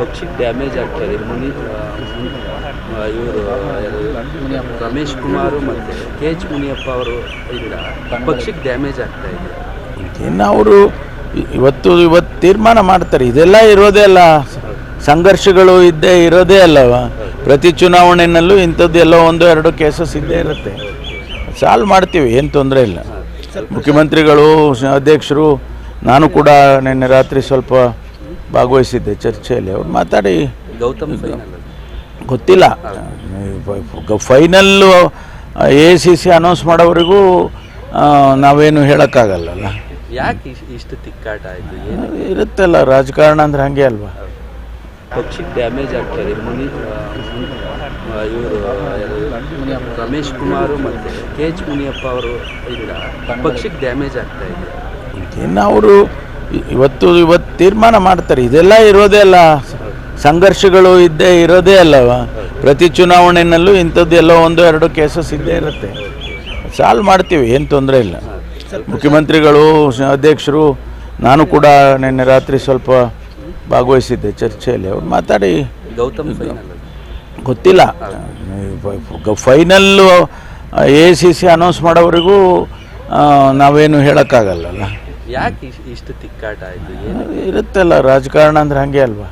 ಪಕ್ಷಕ್ಕೆ ಡ್ಯಾಮೇಜ್ ಆಗ್ತಾರೆ ಮುನಿ ಇವರು ರಮೇಶ್ ಕುಮಾರ್ ಮತ್ತು ಕೆ ಎಚ್ ಮುನಿಯಪ್ಪ ಅವರು ಇಲ್ಲ ಪಕ್ಷಕ್ಕೆ ಡ್ಯಾಮೇಜ್ ಆಗ್ತಾ ಇದೆ. ಇನ್ನು ಅವರು ಇವತ್ತು ಇವತ್ತು ತೀರ್ಮಾನ ಮಾಡ್ತಾರೆ. ಇದೆಲ್ಲ ಇರೋದೇ ಅಲ್ಲ. ಸಂಘರ್ಷಗಳು ಇದ್ದೇ ಇರೋದೇ ಅಲ್ಲವ ಪ್ರತಿ ಚುನಾವಣೆಯಲ್ಲೂ ಇಂಥದ್ದು ಎಲ್ಲೋ ಒಂದು, ಎರಡು ಕೇಸಸ್ ಇದ್ದೇ ಇರುತ್ತೆ. ಸಾಲ್ವ್ ಮಾಡ್ತೀವಿ, ಏನು ತೊಂದರೆ ಇಲ್ಲ. ಮುಖ್ಯಮಂತ್ರಿಗಳು, ಅಧ್ಯಕ್ಷರು, ನಾನು ಕೂಡ ನಿನ್ನೆ ರಾತ್ರಿ ಸ್ವಲ್ಪ ಭಾಗವಹಿಸಿದ್ದೆ ಚರ್ಚೆಯಲ್ಲಿ. ಅವ್ರು ಮಾತಾಡಿ. ಗೌತಮ್ ಗೊತ್ತಿಲ್ಲ. Final A C C announce ಮಾಡೋವರೆಗೂ ನಾವೇನು ಹೇಳೋಕ್ಕಾಗಲ್ಲಲ್ಲ. ಯಾಕೆ ಇಷ್ಟು ತಿಕ್ಕಾಟ ಆಯಿತು? ಏನು? ಇರುತ್ತಲ್ಲ ರಾಜಕಾರಣ ಅಂದ್ರೆ ಹಂಗೆ ಅಲ್ವಾ? ಪಕ್ಷಕ್ಕೆ ಡ್ಯಾಮೇಜ್ ಆಗ್ತದೆ ಮುನಿ ಇವರು ರಮೇಶ್ ಕುಮಾರ್ ಮತ್ತು ಕೆ ಎಚ್ ಮುನಿಯಪ್ಪ ಅವರು ಇಲ್ಲ. ಪಕ್ಷಕ್ಕೆ ಡ್ಯಾಮೇಜ್ ಆಗ್ತಾ ಇದೆ. ಇನ್ನು ಅವರು ಇವತ್ತು ಇವತ್ತು ತೀರ್ಮಾನ ಮಾಡ್ತಾರೆ. ಇದೆಲ್ಲ ಇರೋದೇ ಅಲ್ಲ. ಸಂಘರ್ಷಗಳು ಇದ್ದೇ ಇರೋದೇ ಅಲ್ಲವ? ಪ್ರತಿ ಚುನಾವಣೆಯಲ್ಲೂ ಇಂಥದ್ದು ಎಲ್ಲೋ ಒಂದು ಎರಡು ಕೇಸಸ್ ಇದ್ದೇ ಇರುತ್ತೆ. ಸಾಲ್ವ್ ಮಾಡ್ತೀವಿ ಏನು ತೊಂದರೆ ಇಲ್ಲ. ಮುಖ್ಯಮಂತ್ರಿಗಳು ಅಧ್ಯಕ್ಷರು ನಾನು ಕೂಡ ನಿನ್ನೆ ರಾತ್ರಿ ಸ್ವಲ್ಪ ಭಾಗವಹಿಸಿದ್ದೆ ಚರ್ಚೆಯಲ್ಲಿ. ಅವ್ರು ಮಾತಾಡಿ. ಗೌತಮ್ ಗೊತ್ತಿಲ್ಲ. Final A C C announce ಮಾಡೋವರೆಗೂ ನಾವೇನು ಹೇಳೋಕ್ಕಾಗಲ್ಲಲ್ಲ ಯಾಕೆ ಇಷ್ಟು ತಿಕ್ಕಾಟ ಆಯ್ತು? ಏನು? ಇರುತ್ತಲ್ಲ ರಾಜಕಾರಣ ಅಂದ್ರೆ ಹಂಗೆ ಅಲ್ವಾ?